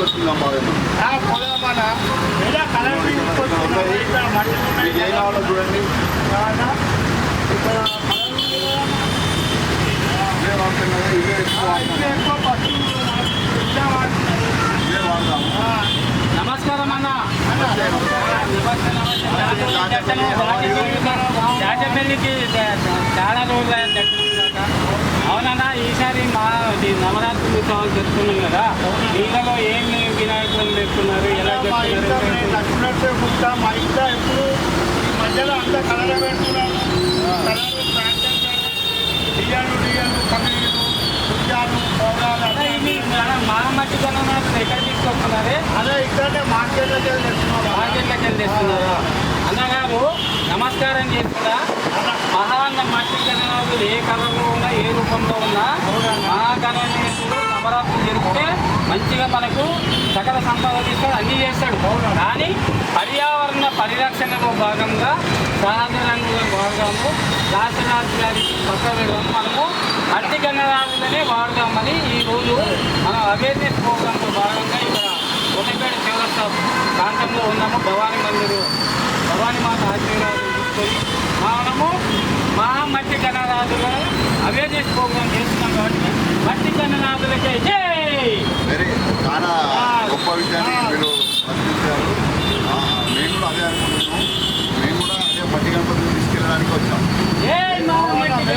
ఉన్నాయి మీకు ఏం కావాలో చూడండి ఇవే ఎక్కువ నమస్కారం అన్న అన్న రాజపల్లికి చాలా రోజులు ఈ నవరాత్రి ఉత్సవాలు జరుపుతున్నాం కదా. వీళ్ళలో ఏం వినాయకులను పెట్టుకున్నారు ఎలా ఉంటా. మా ఇంట్లో ఎప్పుడు ఈ మధ్యలో అంతా కలర్ పెడుతున్నాను కలర్ డిజైన్లు డిజైన్లు కమిటీలు పుట్టాలు పౌరాలు అన్న, ఇవి మన మా మట్టి గణనాథులు ఎక్కడ తీసుకొస్తున్నారే? అదే ఇక్కడనే మార్కెట్లోకి వెళ్ళి తెచ్చుకోవాలి మార్కెట్లోకి వెళ్ళి తెస్తున్నారా అన్నగారు నమస్కారం చేస్తున్నా. మహాన్న మట్టి గణనాథులు ఏ ఉన్నా ఏ రూపంలో ఉన్నా మహాగణనీయుడు నవరాత్రులు జరిగితే మంచిగా మనకు సకల సంపద తీసుకొని అన్ని చేస్తాడు. కానీ పర్యావరణ పరిరక్షణలో భాగంగా సహజ రంగుల వాడదాము గారి పక్క పెడదాం. మనము మట్టి గణరాజులనే వాడదామని ఈ రోజు మనం అవేర్నెస్ ప్రోగ్రాంలో భాగంగా ఇక్కడ కొత్తపేట చౌరస్తా ప్రాంతంలో ఉన్నాము. భవానీ మందిరు భవానీ మాత ఆశీర్వాదం తీసుకొని మనము మా మట్టి అవేర్నెస్ ప్రోగ్రాం చేస్తున్నాం కాబట్టి మట్టి గణనాథులకే జై! చాలా గొప్ప విషయాన్ని మీరు ఆ, మేము కూడా అదే అనుకుంటున్నాం మేము కూడా అదే పట్టి గణపతిని తీసుకెళ్ళడానికి వచ్చాం. మట్టి మట్టి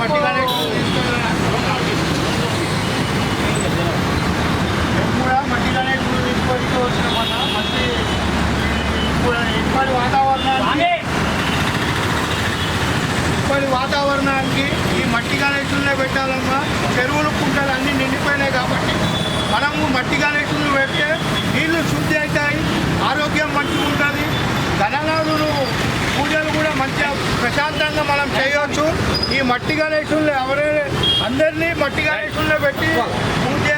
మట్టి మట్టి వాతావరణానికి స్వామి, ఇప్పటి వాతావరణానికి ఈ మట్టి గణేషులనే చెరువులు కుంటలు అన్నీ నిండిపోయినాయి కాబట్టి మనము మట్టి కనెక్షన్లు పెడితే నీళ్ళు శుద్ధి అవుతాయి ఆరోగ్యం మంచిగా ఉంటుంది. గణనాథులు పూజలు కూడా మంచిగా ప్రశాంతంగా మనం చేయవచ్చు. ఈ మట్టి గణేషుల్ని ఎవరైనా అందరినీ మట్టి గణేషుల్లో పెట్టి పూజ